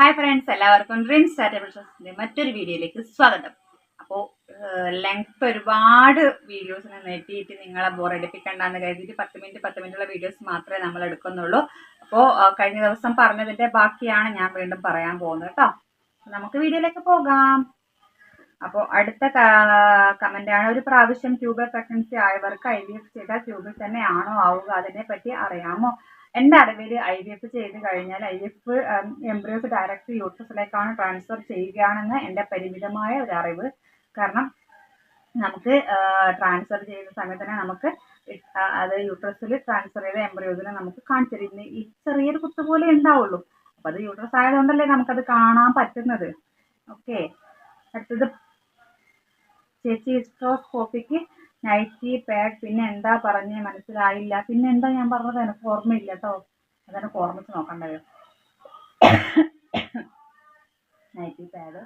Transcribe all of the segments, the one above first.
Hi friends എല്ലാവർക്കും dream സ്റ്റാറ്റബിൾസിന്റെ മറ്റൊരു വീഡിയോയിലേക്ക് സ്വാഗതം. അപ്പോൾ ലെങ്ത് ഒരുപാട് വീഡിയോസിനെ നീട്ടിയിട്ട് നിങ്ങളെ ബോറടിപ്പിക്കണ്ടെന്ന് കരുതിയിട്ട് പത്ത് മിനിറ്റ് പത്ത് മിനിറ്റുള്ള വീഡിയോസ് മാത്രമേ നമ്മൾ എടുക്കുന്നുള്ളൂ. അപ്പോൾ കഴിഞ്ഞ ദിവസം പറഞ്ഞതിന്റെ ബാക്കിയാണ് ഞാൻ വീണ്ടും പറയാൻ പോകുന്നത് കേട്ടോ. നമുക്ക് വീഡിയോയിലേക്ക് പോകാം. അപ്പോൾ അടുത്ത കമന്റ് ആണ്. ഒരു പ്രാവശ്യം ട്യൂബർ പ്രഗ്നൻസി ആയവർക്ക് ഐ വി എഫ് ചെയ്താൽ ട്യൂബിൽ തന്നെ ആണോ ആവുക? അതിനെപ്പറ്റി അറിയാമോ? എന്റെ അറിവിൽ ഐ വി എഫ് ചെയ്ത് കഴിഞ്ഞാൽ ഐ എഫ് എംബ്രിയോസ് ഡയറക്റ്റ് യൂട്രസിലേക്കാണ് ട്രാൻസ്ഫർ ചെയ്യുകയാണെന്ന് എന്റെ പരിമിതമായ ഒരു അറിവ്. കാരണം നമുക്ക് ട്രാൻസ്ഫർ ചെയ്യുന്ന സമയത്ത് തന്നെ നമുക്ക് അത് യൂട്രസിൽ ട്രാൻസ്ഫർ ചെയ്ത എംബ്രിയോസിനെ നമുക്ക് കാണിച്ചിരുന്നു ഈ ചെറിയൊരു കുത്ത് പോലെ ഉണ്ടാവുള്ളൂ. അപ്പൊ അത് യൂട്രസ് ആയതുകൊണ്ടല്ലേ നമുക്കത് കാണാൻ പറ്റുന്നത്. ഓക്കെ. അടുത്തത് ചേച്ചി ഹിസ്ട്രോസ്കോപ്പിക്ക് നൈറ്റി പാഡ് പിന്നെ എന്താ പറഞ്ഞ് മനസ്സിലായില്ല. പിന്നെ എന്താ ഞാൻ പറഞ്ഞത്? എനിക്ക് ഓർമ്മയില്ല കേട്ടോ അതെനിക്ക് ഓർമ്മിച്ച് നോക്കണ്ടത്. നൈറ്റി പാഡ്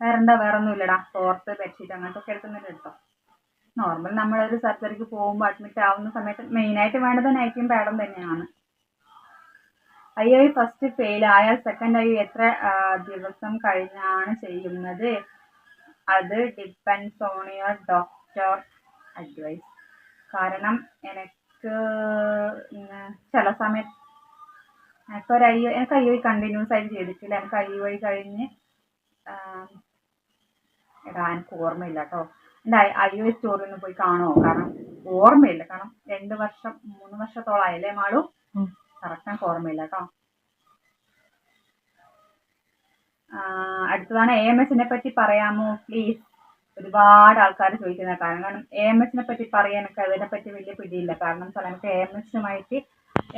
വേറെന്താ? വേറെ ഒന്നുമില്ലടാ തോർത്ത് ബെഡ്ഷീറ്റ് അങ്ങനത്തെ ഒക്കെ എടുക്കുന്നില്ല കേട്ടോ നോർമൽ നമ്മളൊരു സർജറിക്ക് പോകുമ്പോൾ അഡ്മിറ്റ് ആവുന്ന സമയത്ത് മെയിനായിട്ട് വേണ്ടത് നൈറ്റിയും പാഡും തന്നെയാണ്. ഐ ഫസ്റ്റ് ഫെയിൽ ആയാൽ സെക്കൻഡ് ഐ എത്ര ദിവസം കഴിഞ്ഞാണ് ചെയ്യുന്നത്? അത് depends on your doctor advice കാരണം എനിക്ക് ചില സമയത്ത് എനിക്ക് ഒരു ഐ എനിക്ക് ഐ വൈ കണ്ടിന്യൂസ് ആയിട്ട് ചെയ്തിട്ടില്ല. എനിക്ക് ഐ വൈ കഴിഞ്ഞ് എടാ എനിക്ക് ഓർമ്മയില്ല കേട്ടോ എന്റെ ഐ ഐ സ്റ്റോറി ഒന്ന് പോയി കാണുമോ കാരണം ഓർമ്മയില്ല. കാരണം രണ്ട് വർഷം മൂന്ന് വർഷത്തോളം ആയില്ലേ മാളു കറക്റ്റ് എനിക്ക് ഓർമ്മയില്ല കേട്ടോ അടുത്തതാണ് എ എം എസിനെ പറ്റി പറയാമോ? പ്ലീസ് ഒരുപാട് ആൾക്കാർ ചോദിക്കുന്ന കാരണം കാരണം എ എം എസിനെ പറ്റി പറയാൻ എനിക്ക് അതിനെ പറ്റി വലിയ പിടിയില്ല. കാരണം എനിക്ക് എ എം എസുമായിട്ട്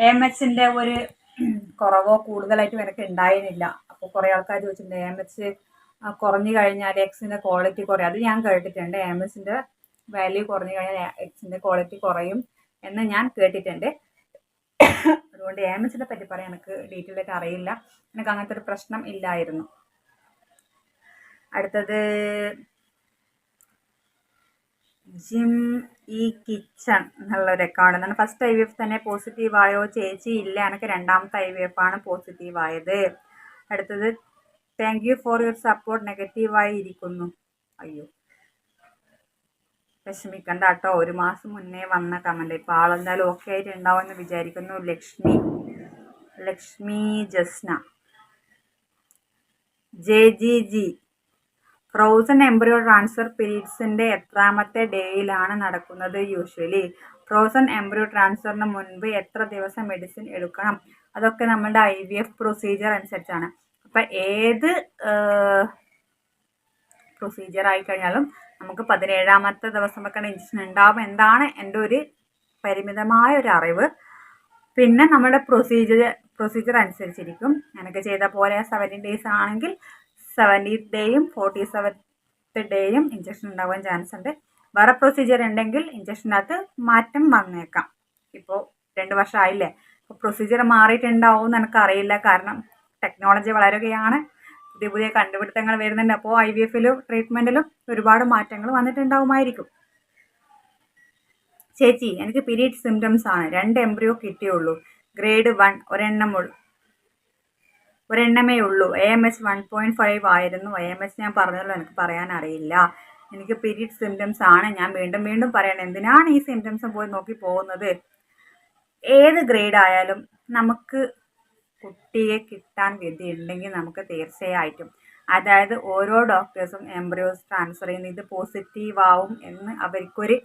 എ എം എസിന്റെ ഒരു കുറവോ കൂടുതലായിട്ടും എനിക്ക് ഉണ്ടായിരുന്നില്ല. അപ്പോൾ കുറേ ആൾക്കാർ ചോദിച്ചിട്ടുണ്ട് എ എം എസ് കുറഞ്ഞു കഴിഞ്ഞാൽ എക്സിന്റെ ക്വാളിറ്റി കുറയും. അത് ഞാൻ കേട്ടിട്ടുണ്ട്. എ എം എസിന്റെ വാല്യൂ കുറഞ്ഞു കഴിഞ്ഞാൽ എക്സിന്റെ ക്വാളിറ്റി കുറയും എന്ന് ഞാൻ കേട്ടിട്ടുണ്ട്. അതുകൊണ്ട് എ എം എസിനെ പറ്റി പറയാൻ എനിക്ക് ഡീറ്റെയിൽ ആയിട്ട് അറിയില്ല. എനിക്ക് അങ്ങനത്തെ ഒരു പ്രശ്നം ഇല്ലായിരുന്നു. അടുത്തത് ജിം ഈ കിച്ചൺ എന്നുള്ള ഒരു അക്കൗണ്ട് എന്നാണ് ഫസ്റ്റ് ഐ വി എഫ് തന്നെ പോസിറ്റീവായോ ചേച്ചി ഇല്ല എനിക്ക് രണ്ടാമത്തെ ഐ വി എഫ് ആണ് പോസിറ്റീവായത് അടുത്തത് thank you for your support നെഗറ്റീവായി ഇരിക്കുന്നു. അയ്യോ. വിഷമിക്കണ്ട കേട്ടോ. ഒരു മാസം മുന്നേ വന്ന കമന്റ് ഇപ്പോൾ ആളെന്തായാലും ഓക്കെ ആയിട്ട് ഉണ്ടാവുമെന്ന് വിചാരിക്കുന്നു. Lakshmi Lakshmi Jasna. J G G. Frozen embryo transfer പീരീഡ്സിന്റെ എത്രാമത്തെ ഡേയിലാണ് നടക്കുന്നത് യൂഷ്വലി ഫ്രോസൺ എംബ്രിയോ ട്രാൻസ്ഫറിന് മുൻപ് എത്ര ദിവസം മെഡിസിൻ എടുക്കണം? അതൊക്കെ നമ്മളുടെ ഐ വി എഫ് പ്രൊസീജിയർ അനുസരിച്ചാണ്. അപ്പം ഏത് പ്രൊസീജിയർ ആയിക്കഴിഞ്ഞാലും നമുക്ക് പതിനേഴാമത്തെ ദിവസം വെക്കണ ഇഞ്ചക്ഷൻ ഉണ്ടാവും എന്താണ് എന്റെ ഒരു പരിമിതമായ ഒരു അറിവ്. പിന്നെ നമ്മുടെ പ്രൊസീജിയർ പ്രൊസീജിയർ അനുസരിച്ചിരിക്കും. എനിക്ക് ചെയ്ത പോലെ സെവന്റീൻ ഡേയ്സ് ആണെങ്കിൽ സെവന്റി ഡേയും ഫോർട്ടി സെവൻത്ത് ഡേയും ഇഞ്ചക്ഷൻ ഉണ്ടാവാൻ ചാൻസ് ഉണ്ട്. വേറെ പ്രൊസീജിയർ ഉണ്ടെങ്കിൽ ഇഞ്ചക്ഷനകത്ത് മാറ്റം വന്നേക്കാം. ഇപ്പോൾ രണ്ട് വർഷം ആയില്ലേ? അപ്പോൾ പ്രൊസീജിയർ മാറിയിട്ടുണ്ടാവും എന്ന് എനിക്കറിയില്ല കാരണം ടെക്നോളജി വളരുകയാണ്. പുതിയ പുതിയ കണ്ടുപിടുത്തങ്ങൾ വരുന്നുണ്ട്. അപ്പോൾ ഐ വി എഫിലും ട്രീറ്റ്മെന്റിലും ഒരുപാട് മാറ്റങ്ങൾ വന്നിട്ടുണ്ടാവുമായിരിക്കും. ചേച്ചി എനിക്ക് പിരീഡ് സിംറ്റംസ് ആണ്. രണ്ട് എംബ്രിയോ കിട്ടിയുള്ളൂ. ഗ്രേഡ് വൺ ഒരെണ്ണം ഒരെണ്ണമേ ഉള്ളൂ. A M S one point five ആയിരുന്നു. എ എം എസ് ഞാൻ പറഞ്ഞല്ലോ എനിക്ക് പറയാൻ അറിയില്ല. എനിക്ക് പീരീഡ് സിംറ്റംസ് ആണ്. ഞാൻ വീണ്ടും വീണ്ടും പറയണം എന്തിനാണ് ഈ സിംറ്റംസ് പോയി നോക്കി പോകുന്നത്? ഏത് ഗ്രേഡ് ആയാലും നമുക്ക് കുട്ടിയെ കിട്ടാൻ വിധി ഉണ്ടെങ്കിൽ നമുക്ക് തീർച്ചയായിട്ടും. അതായത് ഓരോ ഡോക്ടേഴ്സും എംബ്രിയോസ് ട്രാൻസ്ഫർ ചെയ്യുന്ന. ഇത് പോസിറ്റീവ് ആവും എന്ന് അവർക്കൊരു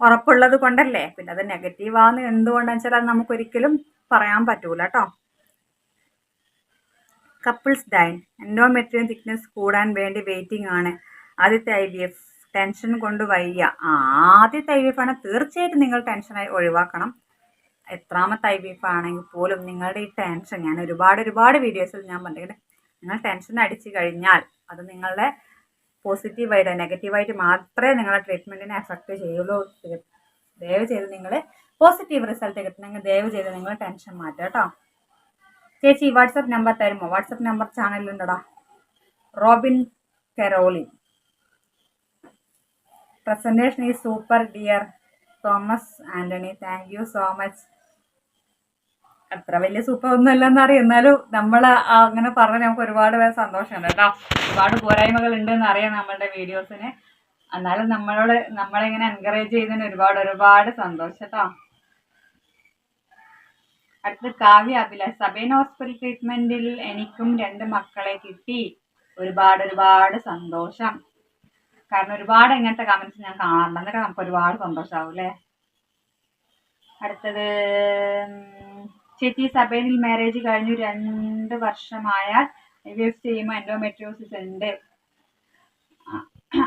ഉറപ്പുള്ളത് കൊണ്ടല്ലേ? പിന്നെ അത് നെഗറ്റീവ് ആവുന്ന എന്തുകൊണ്ടാണെന്ന് വെച്ചാൽ അത് നമുക്കൊരിക്കലും പറയാൻ പറ്റൂല കേട്ടോ. കപ്പിൾസ് ഡൈൻ എൻഡോമെട്രിയം തിക്നെസ് കൂടാൻ വേണ്ടി വെയിറ്റിംഗ് ആണ്. ആദ്യത്തെ ഐ വി എഫ് ടെൻഷൻ കൊണ്ട് വയ്യ. ആദ്യത്തെ ഐ വി എഫ് ആണ് തീർച്ചയായിട്ടും നിങ്ങൾ ടെൻഷനായി ഒഴിവാക്കണം. എത്രാമത്തെ ഐ വി എഫ് ആണെങ്കിൽ പോലും നിങ്ങളുടെ ഈ ടെൻഷൻ ഞാൻ ഒരുപാട് ഒരുപാട് വീഡിയോസിൽ ഞാൻ പറഞ്ഞിട്ടുണ്ട്. നിങ്ങൾ ടെൻഷൻ അടിച്ച് കഴിഞ്ഞാൽ അത് നിങ്ങളുടെ പോസിറ്റീവായിട്ട് നെഗറ്റീവായിട്ട് മാത്രമേ നിങ്ങളുടെ ട്രീറ്റ്മെന്റിനെ എഫക്റ്റ് ചെയ്യുള്ളൂ. ദയവ് ചെയ്ത് നിങ്ങൾ പോസിറ്റീവ് റിസൾട്ട് കിട്ടണമെങ്കിൽ ദയവ് ചെയ്ത് നിങ്ങൾ ടെൻഷൻ മാറ്റാം കേട്ടോ. ചേച്ചി വാട്സപ്പ് നമ്പർ തരുമോ? WhatsApp number ചാനലിലുണ്ടടാ. Robin Keroli presentation is super dear Thomas Antony thank you so much അത്ര വലിയ സൂപ്പർ ഒന്നും അല്ലെന്ന് അറിയാം. എന്നാലും നമ്മൾ അങ്ങനെ പറഞ്ഞ് നമുക്ക് ഒരുപാട് പേര് സന്തോഷമുണ്ട് കേട്ടോ. ഒരുപാട് പോരായ്മകൾ ഉണ്ടെന്ന് അറിയാം നമ്മളുടെ വീഡിയോസിന് എന്നാലും നമ്മളോട് നമ്മളിങ്ങനെ എൻകറേജ് ചെയ്യുന്നതിന് ഒരുപാട് ഒരുപാട് സന്തോഷം കേട്ടോ. അടുത്തത് കാവ്യ അഭിലാഷ്. സബേൻ ഹോസ്പിറ്റൽ ട്രീറ്റ്മെന്റിൽ എനിക്കും രണ്ട് മക്കളെ കിട്ടി. ഒരുപാട് ഒരുപാട് സന്തോഷം. കാരണം ഒരുപാട് ഇങ്ങനത്തെ കമന്റ്സ് ഞാൻ കാണാറുണ്ട് അന്നേരം നമുക്ക് ഒരുപാട് സന്തോഷമാവും അല്ലേ? അടുത്തത് ചേച്ചി സബേനിൽ മാരേജ് കഴിഞ്ഞു രണ്ട് വർഷമായാൽ ഐ വി ചെയ്യുമ്പോൾ എൻഡോമെട്രിയോസിസ് ഉണ്ട്.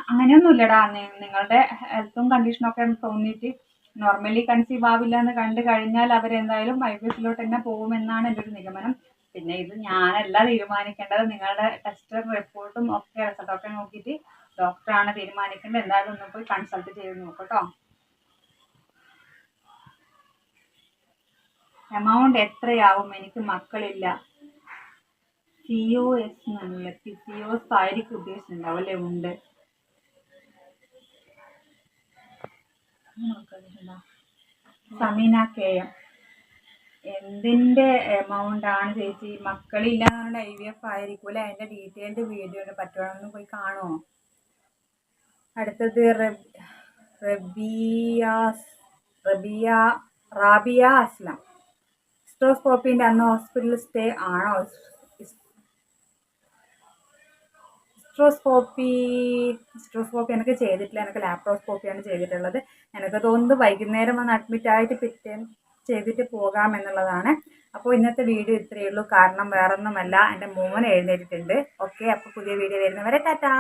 അങ്ങനെയൊന്നുമില്ലടാ. നിങ്ങളുടെ ഹെൽത്തും കണ്ടീഷനും ഒക്കെ തോന്നിയിട്ട് നോർമലി കൺസീവ് ആവില്ല എന്ന് കണ്ടു കഴിഞ്ഞാൽ അവരെന്തായാലും ഐ വി എഫിലോട്ട് തന്നെ പോകുമെന്നാണ് എന്റെ ഒരു നിഗമനം. പിന്നെ ഇത് ഞാനല്ല തീരുമാനിക്കേണ്ടത്. നിങ്ങളുടെ ടെസ്റ്റ് റിപ്പോർട്ടും ഒക്കെ റിസൾട്ടൊക്കെ നോക്കിയിട്ട് ഡോക്ടറാണ് തീരുമാനിക്കേണ്ടത്. എന്തായാലും ഒന്ന് പോയി കൺസൾട്ട് ചെയ്ത് നോക്കട്ടോ എമൗണ്ട് എത്രയാവും? എനിക്ക് മക്കളില്ല. സി ഒ എസ് എന്നല്ല. സി ഒ എസ് ആയിരിക്കും ഉദ്ദേശിച്ചിട്ടുണ്ടാവും അല്ലേ? ഉണ്ട്. Sameena K M. എന്തിന്റെ എമൗണ്ട് ആണ് ചേച്ചി? മക്കളില്ലാന്നുള്ള ഐ വി എഫ് ആയിരിക്കൂല അതിന്റെ ഡീറ്റെയിൽഡ് വീഡിയോ പറ്റുവാണെന്ന് പോയി കാണുമോ അടുത്തത് റബ്- റബിയാസ് റബിയ റാബിയ അസ്ലം. ഹിസ്റ്റോസ്കോപ്പിന്റെ അന്ന് ഹോസ്പിറ്റൽ സ്റ്റേ ആണോ? ഹിസ്ട്രോസ്കോപ്പി ഹിസ്ട്രോസ്കോപ്പി എനിക്ക് ചെയ്തിട്ടില്ല. എനിക്ക് ലാപ്രോസ്കോപ്പിയാണ് ചെയ്തിട്ടുള്ളത്. എനിക്ക് തോന്നുന്നത് വൈകുന്നേരം ഒന്ന് അഡ്മിറ്റ് ആയിട്ട് പിറ്റേ ചെയ്തിട്ട് പോകാം എന്നുള്ളതാണ്. അപ്പോൾ ഇന്നത്തെ വീഡിയോ ഇത്രയേ ഉള്ളൂ. കാരണം വേറൊന്നുമല്ല. എന്റെ മോൻ എഴുന്നേറ്റിട്ടുണ്ട്. ഓക്കെ അപ്പോൾ പുതിയ വീഡിയോ വരുന്നവരെ ടാറ്റാ.